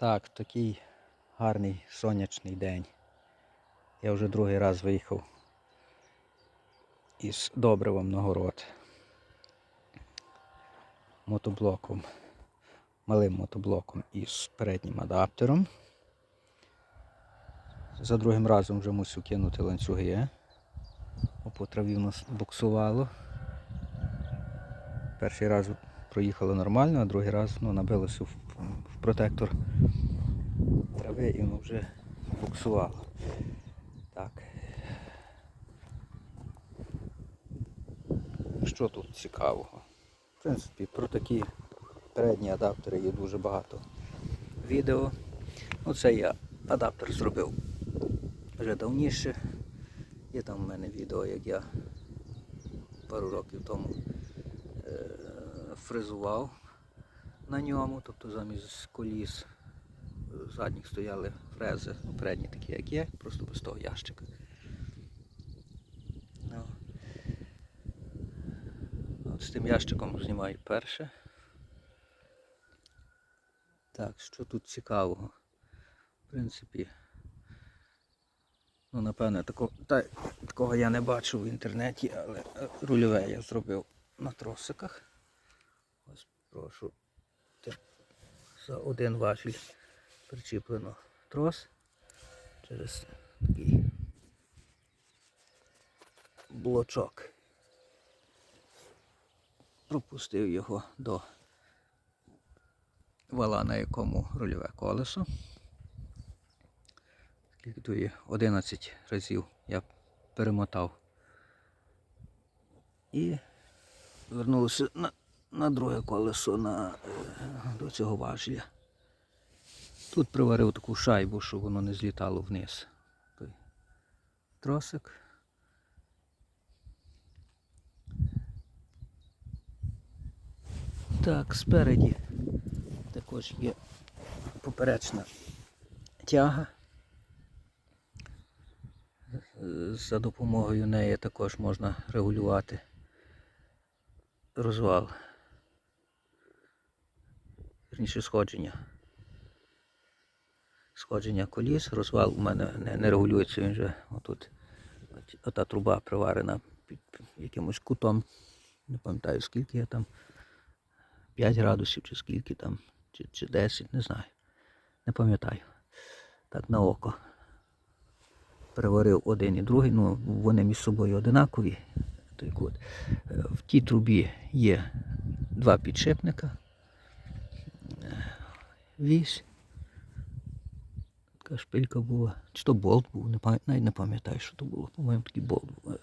Так, такий гарний сонячний день. Я вже другий раз виїхав із добривом на город. Мотоблоком, малим мотоблоком із переднім адаптером. За другим разом вже мусив кинути ланцюги. По траві в нас буксувало. Перший раз проїхало нормально, а другий раз ну, набилося в, протектор трави і воно вже буксувало. Так. Що тут цікавого? В принципі, про такі передні адаптери є дуже багато відео. Оце я адаптер зробив вже давніше. Є там в мене відео, як я пару років тому е, фрезував на ньому, тобто замість коліс задніх стояли фрези, передні такі, як є, просто без того ящика. Ну. От з тим ящиком знімаю перше. Так, що тут цікавого? В принципі, ну напевне, такого, та, такого я не бачив в інтернеті, але е, рульове я зробив на тросиках. Ось прошу. За один важіль причіплено трос через такий блочок. Пропустив його до вала, на якому рульове колесо. Скільки тут є? 11 разів я перемотав. І вернулося на, на друге колесо на, е, до цього важля. Тут приварив таку шайбу, щоб воно не злітало вниз. Той тросик. Так, спереді також є поперечна тяга. За допомогою неї також можна регулювати розвал. Вірніше сходження. Сходження коліс, розвал у мене не, не регулюється, він же отут. От- Ота труба приварена під якимось кутом. Не пам'ятаю скільки я там. 5 градусів чи скільки там, чи, чи 10, не знаю. Не пам'ятаю. Так на око. Переварив один і другий, ну вони між собою одинакові. Так от. Е, В тій трубі є два підшипника. Е, Вісь. Така шпилька була. Чи то болт був, не пам'ятаю, навіть не пам'ятаю, що то було. По-моєму, такий болт був.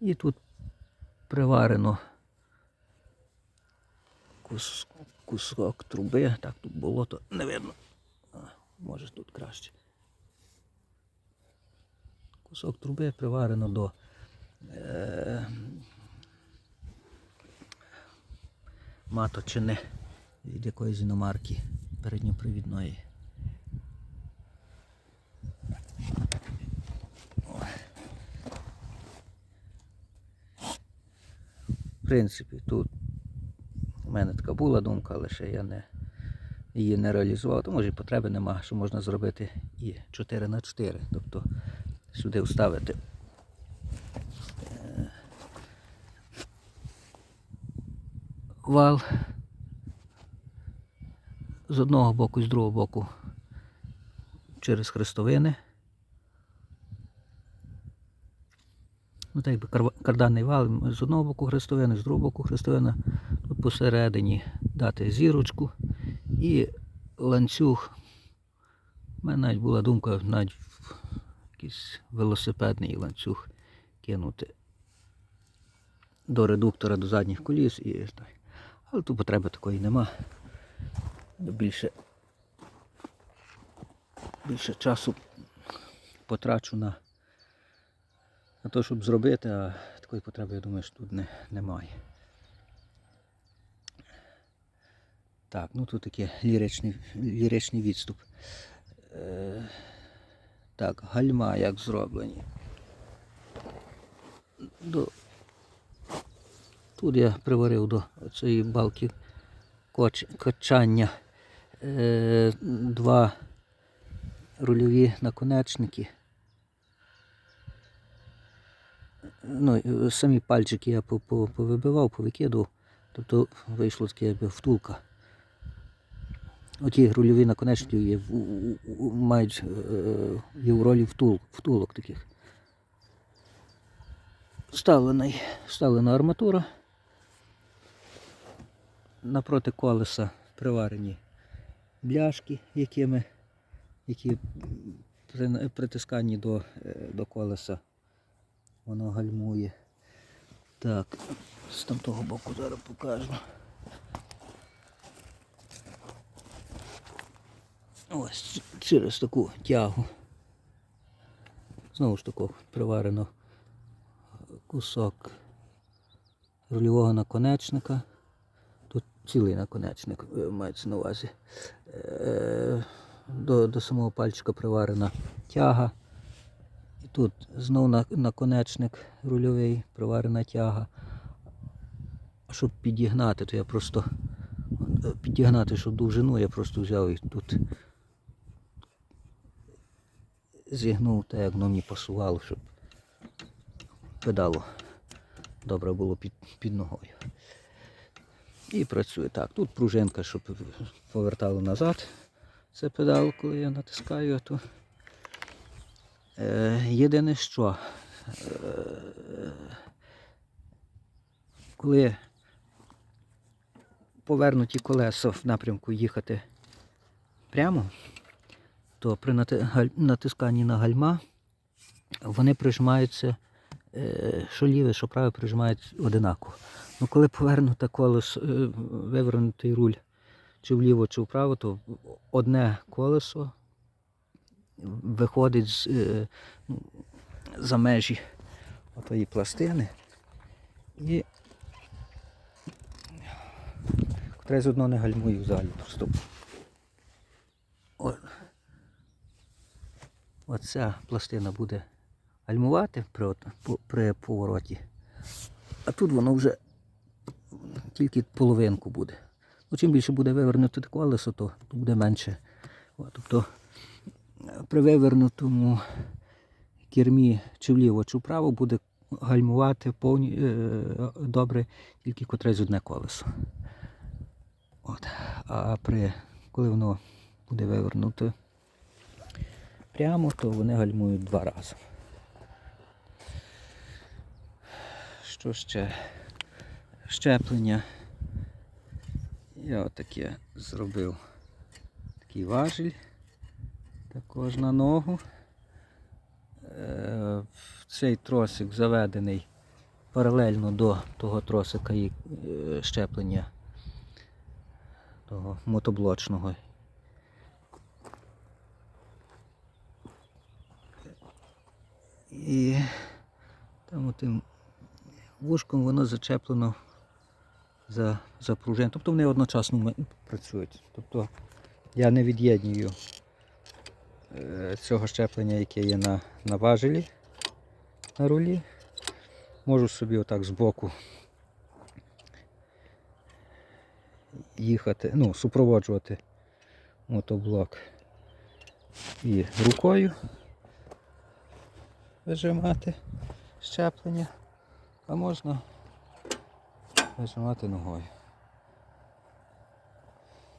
І тут приварено кус, кусок труби. Так, тут болото не видно. А, може тут краще. Кусок труби приварено до е, маточини від якоїсь іномарки передньопривідної. В принципі, тут у мене така була думка, але ще я не, її не реалізував, то може і потреби нема, що можна зробити і 4 на 4 Тобто сюди вставити е, вал з одного боку і з другого боку через хрестовини. Ну, так якби карданний вал з одного боку хрестовини, з другого боку хрестовина. Тут посередині дати зірочку і ланцюг. У мене навіть була думка навіть якийсь велосипедний ланцюг кинути до редуктора, до задніх коліс і так. Але тут потреби такої нема. Більше, більше часу потрачу на, на те, щоб зробити, а такої потреби, я думаю, що тут не, немає. Так, ну тут таке ліричний, ліричний відступ. Е, так, гальма як зроблені. До, тут я приварив до цієї балки коч, качання е, два рульові наконечники. Ну, е, самі пальчики я по- по- повибивав, повикидував. Тобто вийшло таке якби втулка. Оті рульові наконечники є, мають е, є в ролі втул, втулок таких. Вставлений, вставлена арматура. Напроти колеса приварені бляшки, якими, які при притисканні до, е, до колеса воно гальмує. Так, з там того боку зараз покажу. Ось через таку тягу. Знову ж таки приварено кусок рульового наконечника. Тут цілий наконечник е, мається на увазі. Е, До, до самого пальчика приварена тяга. Тут знов наконечник рульовий, приварена тяга. А щоб підігнати, то я просто е, підігнати, щоб довжину, я просто взяв і тут зігнув так, як воно мені пасувало, щоб педалу добре було під, під ногою. І працює так. Тут пружинка, щоб повертало назад. Це педал, коли я натискаю, то е, єдине що, е, коли повернуті колеса в напрямку їхати прямо, то при натисканні на гальма вони прижимаються, е, що ліве, що праве прижимають одинаково. Ну коли повернуте колесо, е, вивернутий руль чи вліво, чи вправо, то одне колесо виходить з, е, за межі отої пластини і котре з одного не гальмує взагалі просто. Оця пластина буде гальмувати при, при повороті. А тут воно вже тільки половинку буде. Ну, чим більше буде вивернуто колесо, то буде менше. О, тобто при вивернутому кермі чи вліво, чи вправо буде гальмувати повні, е, добре тільки котре з одне колесо. От. А при, коли воно буде вивернуто прямо, то вони гальмують два рази. Що ще? Щеплення. Я отаке зробив такий важіль. Також на ногу. Е, Цей тросик заведений паралельно до того тросика і е, щеплення того мотоблочного. І там отим вушком воно зачеплено за, за пружин. Тобто вони одночасно працюють. Тобто я не від'єднюю цього щеплення, яке є на, на важелі на рулі. Можу собі отак збоку їхати, ну, супроводжувати мотоблок і рукою вижимати щеплення, а можна вижимати ногою.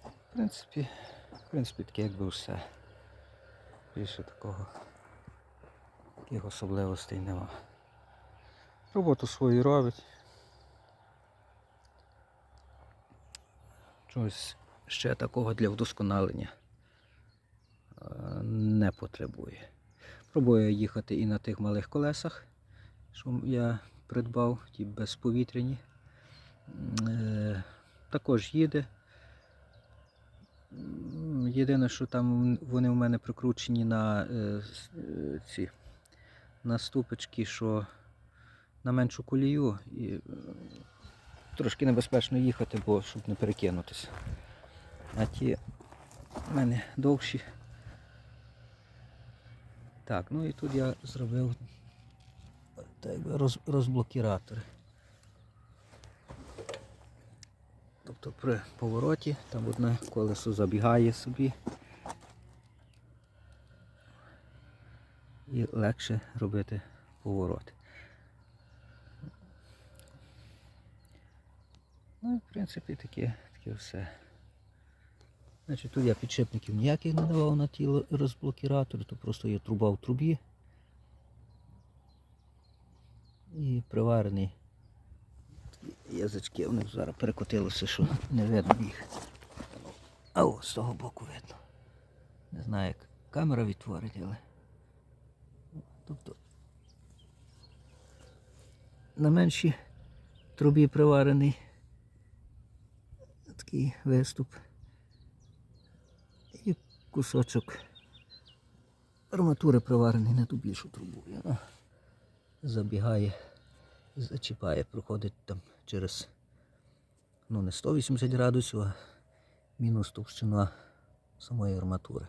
В принципі, в принципі, таке якби все. Більше такого таких особливостей нема. Роботу свою робить. Чогось ще такого для вдосконалення е, не потребує. Пробую їхати і на тих малих колесах, що я придбав, ті безповітряні. Е, Також їде. Єдине, що там вони в мене прикручені на е, е, ці на ступочки, що на меншу колію і е, трошки небезпечно їхати, бо щоб не перекинутися. А ті в мене довші. Так, ну і тут я зробив розблокіратори. Тобто при повороті там одне колесо забігає собі. І легше робити повороти. Ну, і, в принципі, таке, таке все. Значить, тут я підшипників ніяких не давав на тіло розблокіратор, то просто є труба в трубі. І приварений. Язички, вони зараз перекотилися, що не видно їх. А о, з того боку видно. Не знаю, як камера відтворить, але. Тобто на меншій трубі приварений такий виступ. І кусочок арматури приварений на ту більшу трубу. Вона забігає, зачіпає, проходить там через ну не 180 градусів, а мінус товщина самої арматури.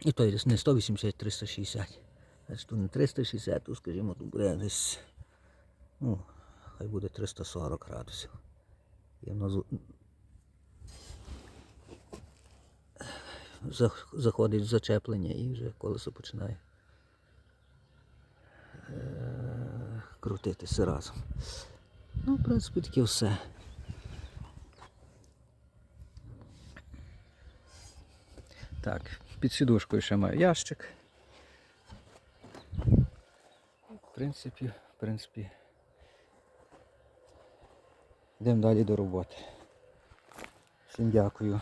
І то не 180, 360. Значить, тут не 360, то, скажімо, тут буде десь, ну, хай буде 340 градусів. І воно заходить в зачеплення і вже колесо починає е, крутитися разом. Ну, в принципі, таке все. Так, під сідушкою ще маю ящик. В принципі, в принципі. Йдемо далі до роботи. Всім дякую.